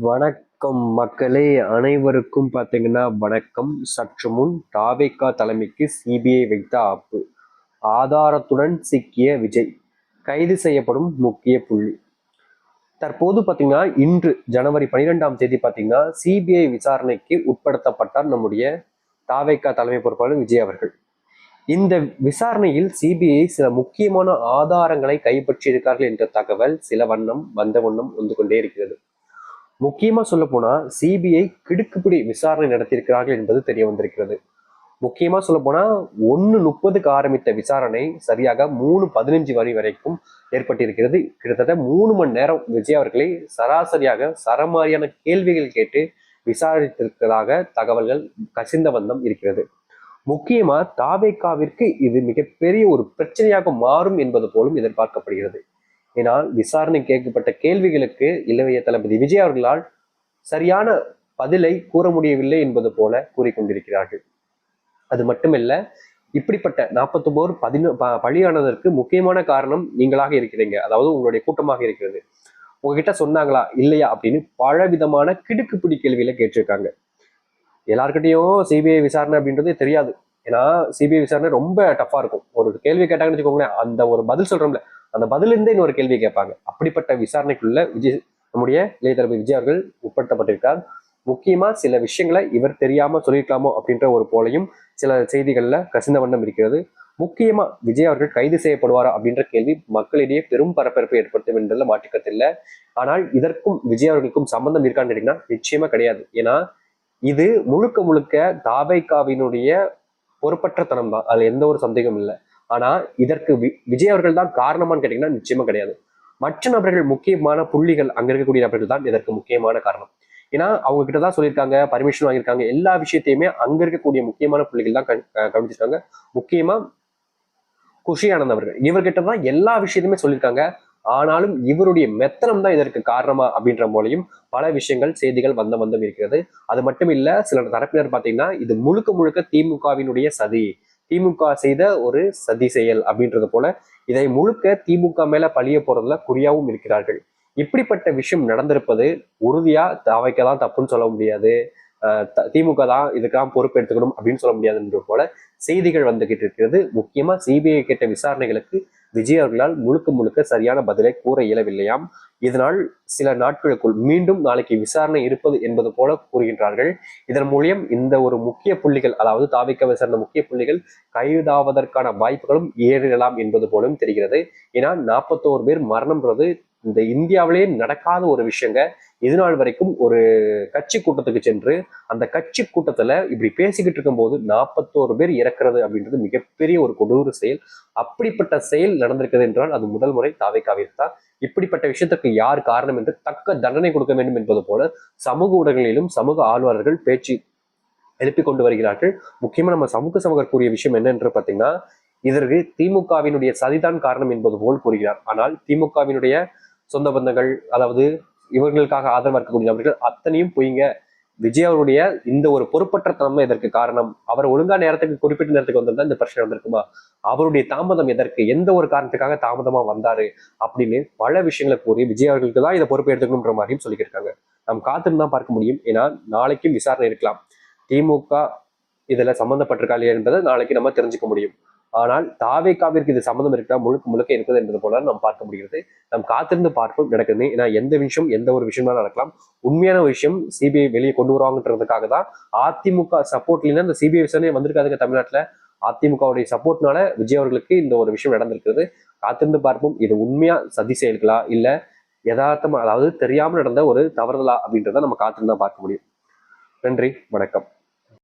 வணக்கம் மக்களே அனைவருக்கும் பார்த்தீங்கன்னா வணக்கம். சற்று முன் தாவேக்கா தலைமைக்கு சிபிஐ வைத்த ஆப்பு. ஆதாரத்துடன் சிக்கிய விஜய். கைது செய்யப்படும் முக்கிய புள்ளி. தற்போது பார்த்தீங்கன்னா இன்று ஜனவரி பனிரெண்டாம் தேதி பார்த்தீங்கன்னா சிபிஐ விசாரணைக்கு உட்படுத்தப்பட்டார் நம்முடைய தாவேக்கா தலைமை பொறுப்பாளர் விஜய் அவர்கள். இந்த விசாரணையில் சிபிஐ சில முக்கியமான ஆதாரங்களை கைப்பற்றியிருக்கார்கள் என்ற தகவல் சில வண்ணம் வந்த வண்ணம் வந்து கொண்டே இருக்கிறது. முக்கியமாக சொல்ல சிபிஐ கிடுக்குப்பிடி விசாரணை நடத்தியிருக்கிறார்கள் என்பது தெரிய வந்திருக்கிறது. முக்கியமாக சொல்ல போனா முப்பதுக்கு ஆரம்பித்த விசாரணை சரியாக மூணு பதினஞ்சு வரி வரைக்கும் ஏற்பட்டிருக்கிறது. கிட்டத்தட்ட மூணு மணி நேரம் விஜய் அவர்களை சராசரியாக சரமாரியான கேள்விகள் கேட்டு விசாரித்திருக்கிறதாக தகவல்கள் கசிந்த வண்ணம் இருக்கிறது. முக்கியமாக தாவேக்காவிற்கு இது மிகப்பெரிய ஒரு பிரச்சனையாக மாறும் என்பது போலும் எதிர்பார்க்கப்படுகிறது. ஏனால் விசாரணை கேட்கப்பட்ட கேள்விகளுக்கு இளைய தளபதி விஜய் அவர்களால் சரியான பதிலை கூற முடியவில்லை என்பது போல கூறிக்கொண்டிருக்கிறார்கள். அது மட்டுமல்ல இப்படிப்பட்ட நாற்பத்தொம்போது பதினோ ப- முக்கியமான காரணம் நீங்களாக இருக்கிறீங்க. அதாவது உங்களுடைய கூட்டமாக இருக்கிறது. உங்ககிட்ட சொன்னாங்களா? இல்லையா? அப்படின்னு பல விதமான கிடுக்குப்பிடி கேள்வியில கேட்டிருக்காங்க. எல்லாருக்கிட்டையும் சிபிஐ விசாரணை அப்படின்றது தெரியாது. ஏன்னா சிபிஐ விசாரணை ரொம்ப டஃப்பா இருக்கும். ஒரு கேள்வி கேட்டாங்கன்னு வச்சுக்கோங்களேன் அந்த ஒரு பதில் சொல்றோம்ல அந்த பதிலிருந்தே இன்னொரு கேள்வி கேட்பாங்க. அப்படிப்பட்ட விசாரணைக்குள்ள விஜய் நம்முடைய இளைய தளபதி விஜய் அவர்கள் உட்படுத்தப்பட்டிருக்கார் முக்கியமா சில விஷயங்களை இவர் தெரியாம சொல்லியிருக்கலாமோ அப்படின்ற ஒரு போலையும் சில செய்திகள்ல கசிந்த வண்ணம் இருக்கிறது. முக்கியமா விஜய் அவர்கள் கைது செய்யப்படுவாரா அப்படின்ற கேள்வி மக்களிடையே பெரும் பரபரப்பை ஏற்படுத்தும் என்பதில் மாற்றுக்கத்தில்லை ஆனால் இதற்கும் விஜய் அவர்களுக்கும் சம்பந்தம் இருக்கான்னு கேட்டீங்கன்னா நிச்சயமா கிடையாது. ஏன்னா இது முழுக்க முழுக்க தாவைக்காவினுடைய பொறுப்பற்றத்தனம் தான் அதுல எந்த ஒரு சந்தேகமும் இல்லை. ஆனா இதற்கு விஜய் அவர்கள் தான் காரணமான்னு கேட்டீங்கன்னா நிச்சயமா கிடையாது. மற்ற நபர்கள் முக்கியமான புள்ளிகள் அங்க இருக்கக்கூடிய நபர்கள் தான் இதற்கு முக்கியமான காரணம். ஏன்னா அவங்க கிட்ட தான் சொல்லியிருக்காங்க பர்மிஷன் வாங்கியிருக்காங்க எல்லா விஷயத்தையுமே அங்க இருக்கக்கூடிய முக்கியமான புள்ளிகள் தான் கவனிச்சிருக்காங்க. முக்கியமா குஷி ஆனந்த் அவர்கள் இவர்கிட்ட தான் எல்லா விஷயத்தையுமே சொல்லியிருக்காங்க. ஆனாலும் இவருடைய மெத்தனம் தான் இதற்கு காரணமா அப்படின்ற போலையும் பல விஷயங்கள் செய்திகள் வந்த வந்தம் இருக்கிறது. அது மட்டும் இல்ல சில தரப்பினர் பாத்தீங்கன்னா இது முழுக்க முழுக்க திமுகவினுடைய சதி. திமுக செய்த ஒரு சதி செயல் அப்படின்றது போல இதை முழுக்க திமுக மேல பழிய போறதுல குறியாவும் இருக்கிறார்கள். இப்படிப்பட்ட விஷயம் நடந்திருப்பது உறுதியா தாவைக்க தப்புன்னு சொல்ல முடியாது. திமுக தான் இதுக்கெல்லாம் பொறுப்பெடுத்துக்கணும் அப்படின்னு சொல்ல முடியாதுன்ற போல செய்திகள் வந்துகிட்டு இருக்கிறது. முக்கியமா சிபிஐ கேட்ட விசாரணைகளுக்கு விஜய் அவர்களால் முழுக்க முழுக்க சரியான பதிலை கூற இயலவில்லையாம். இதனால் சில நாட்களுக்குள் மீண்டும் நாளைக்கு விசாரணை இருப்பது என்பது போல கூறுகின்றார்கள். இதன் மூலியம் இந்த ஒரு முக்கிய புள்ளிகள் அதாவது தாவிக்க சேர்ந்த முக்கிய புள்ளிகள் கைதாவதற்கான வாய்ப்புகளும் ஏறிடலாம் என்பது போலும் தெரிகிறது. ஏன்னா நாற்பத்தோரு பேர் மரணம்ன்றது இந்த இந்தியாவிலேயே நடக்காத ஒரு விஷயங்க. இது நாள் வரைக்கும் ஒரு கட்சி கூட்டத்துக்கு சென்று அந்த கட்சி கூட்டத்துல இப்படி பேசிக்கிட்டு இருக்கும்போது நாற்பத்தோரு பேர் இறக்குறது அப்படின்றது மிகப்பெரிய ஒரு கொடூர செயல். அப்படிப்பட்ட செயல் நடந்திருக்கிறது என்றால் அது முதல் முறை தாவைக்காவிற்கு தான். இப்படிப்பட்ட விஷயத்துக்கு யார் காரணம் என்று தக்க தண்டனை கொடுக்க வேண்டும் என்பது போல சமூக ஊடகங்களிலும் சமூக ஆழ்வாளர்கள் பேச்சு எழுப்பி கொண்டு வருகிறார்கள். முக்கியமா நம்ம சமூக சமூகர் கூறிய விஷயம் என்னென்று பார்த்தீங்கன்னா இதற்கு திமுகவினுடைய சதிதான் காரணம் என்பது போல் கூறுகிறார். ஆனால் திமுகவினுடைய சொந்த பந்தங்கள் அதாவது இவர்களுக்காக ஆதரவாக இருக்கக்கூடிய நபர்கள் அத்தனையும் பொய்ங்க. விஜய் அவருடைய இந்த ஒரு பொறுப்பற்ற தன்மை இதற்கு காரணம்? அவர் ஒழுங்கா நேரத்துக்கு குறிப்பிட்ட நேரத்துக்கு வந்திருந்தா இந்த பிரச்சனை வந்திருக்குமா? அவருடைய தாமதம் எதற்கு? எந்த ஒரு காரணத்துக்காக தாமதமா வந்தாரு? அப்படின்னு பல விஷயங்களை கூறி விஜய் அவர்களுக்கு தான் இதை பொறுப்பு எடுத்துக்கணுன்ற மாதிரியும் சொல்லியிருக்காங்க நாம் காத்திருந்து தான் பார்க்க முடியும். ஏன்னா நாளைக்கும் விசாரணை இருக்கலாம். திமுக இதுல சம்பந்தப்பட்டிருக்கா இல்லையா என்பதை நாளைக்கு நம்ம தெரிஞ்சுக்க முடியும். ஆனால் தாவேக்காவிற்கு இது சம்மந்தம் இருக்கா? முழுக்க முழுக்க இருக்குது என்பது போல நாம் பார்க்க முடிகிறது. நாம் காத்திருந்து பார்ப்போம் நடக்குது ஏன்னா எந்த விஷயம் எந்த ஒரு விஷயமா நடக்கலாம். உண்மையான விஷயம் சிபிஐ வெளியே கொண்டு வருவாங்கன்றதுக்காக தான் அதிமுக சப்போர்ட்ல இந்த சிபிஐ விசாரணை வந்திருக்காதுங்க தமிழ்நாட்டில். அதிமுகவுடைய சப்போர்ட்னால விஜய் அவர்களுக்கு இந்த ஒரு விஷயம் நடந்திருக்கிறது. காத்திருந்து பார்ப்போம். இது உண்மையா சதி செயல்களா? இல்ல யதார்த்தமா அதாவது தெரியாமல் நடந்த ஒரு தவறுதலா அப்படின்றத நம்ம காத்திருந்தா பார்க்க முடியும். நன்றி வணக்கம்.